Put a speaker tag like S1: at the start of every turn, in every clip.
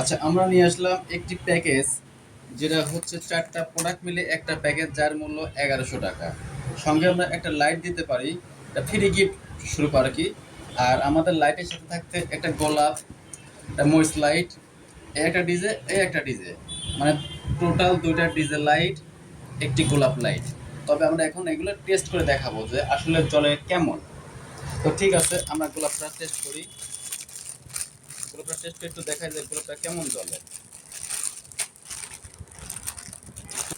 S1: আচ্ছা আমরা নিয়ে আসলাম একটি প্যাকেজ যেটা হচ্ছে চারটা প্রোডাক্ট মিলে একটা প্যাকেজ যার মূল্য এগারোশো টাকা। সঙ্গে আমরা একটা লাইট দিতে পারি এটা ফ্রি গিফট শুরু আর কি। আর আমাদের লাইটের সাথে থাকতে একটা গোলাপ, একটা মরিচ লাইট এই একটা ডিজে এই একটা ডিজে মানে টোটাল দুইটা ডিজে লাইট একটি গোলাপ লাইট তবে আমরা এখন এগুলো টেস্ট করে দেখাবো যে আসলে জলে কেমন। তো ঠিক আছে, আমরা গোলাপটা টেস্ট করি। গোলাপটা টেস্ট করে একটু দেখাই যায় গোলাপটা কেমন জলে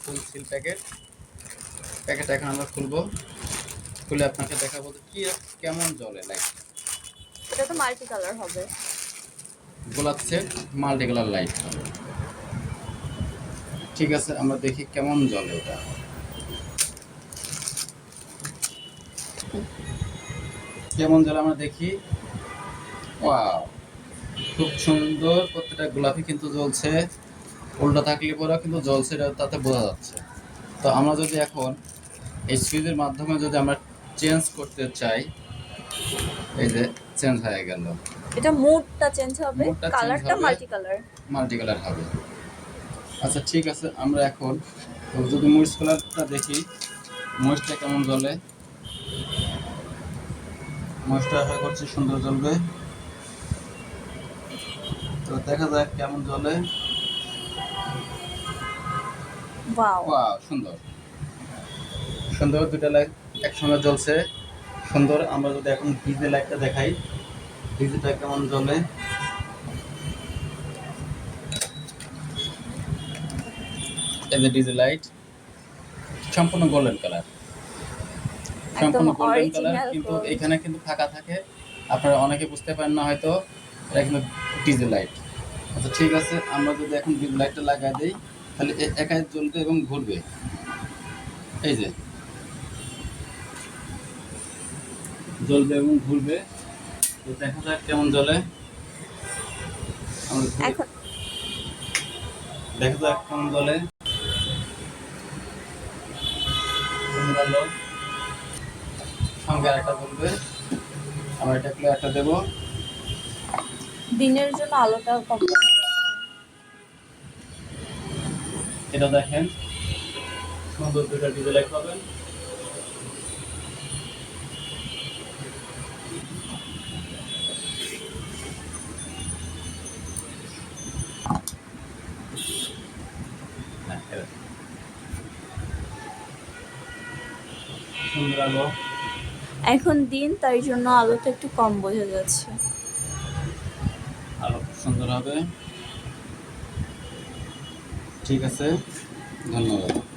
S1: ফুল সিল প্যাকেট প্যাকেট এখন আমরা খুলবো। খুলে আপনাকে দেখাবো কি কেমন জলে লাইট
S2: এটা তো মাল্টি কালার হবে।
S1: গোলাপ সেট মাল্টি কালার লাইট হবে। ঠিক আছে আমরা দেখি কেমন জলে এটা কেমন জলে আমরা দেখি? ওয়াও খুব সুন্দর প্রত্যেকটা গোলাপি কিন্তু জ্বলছে। উল্টা থাকলে পরে কিন্তু জ্বলছে এটা তাতে বোঝা যাচ্ছে। তো আমরা যদি এখন এই সুইচের মাধ্যমে যদি আমরা চেঞ্জ করতে চাই এই যে চেঞ্জ হয়ে গেল।
S2: এটা মুডটা চেঞ্জ হবে কালারটা মাল্টি কালার
S1: মাল্টি কালার হবে। আচ্ছা ঠিক আছে আমরা এখন যদি মরিচ কালারটা দেখি মরিচটা কেমন জ্বলে? মরিচটা আশা করছি সুন্দর জ্বলবে। তো দেখা যাক কেমন জ্বলে।
S2: ওয়াও
S1: ওয়াও সুন্দর। সুন্দর দুটা লাইট একসঙ্গে জ্বলছে। সুন্দর আমরা যদি এখন ডিজে লাইটটা দেখাই ডিজেটা কেমন জ্বলে। এই যে ডিজে লাইট সম্পূর্ণ গোল্ডেন কালার সম্পূর্ণ গোল্ডেন কালার কিন্তু এখানে কিন্তু ফাঁকা থাকে। আপনারা অনেকে বুঝতে পারেন না হয়তো। এটা ডিজে লাইট। আচ্ছা ঠিক আছে আমরা যদি এখন ডিজে লাইটটা লাগাই দিই তাহলে একাই জ্বলবে এবং ঘুরবে। এই যে। জ্বলবে এবং ঘুরবে। তো দেখা যাক কেমন জ্বলে। দেখা যাক কেমন জ্বলে। সঙ্গে একটা জ্বলবে। আমরা এটা একটা দেবো।
S2: দিনের জন্য আলোটা কম
S1: এটা দেখেন। সুন্দর দুটা ডিজে লাইট পাবেন
S2: এখন দিন তাই জন্য আলোটা একটু কম বোঝা যাচ্ছে।
S1: খুব সুন্দর হবে। ঠিক আছে ধন্যবাদ।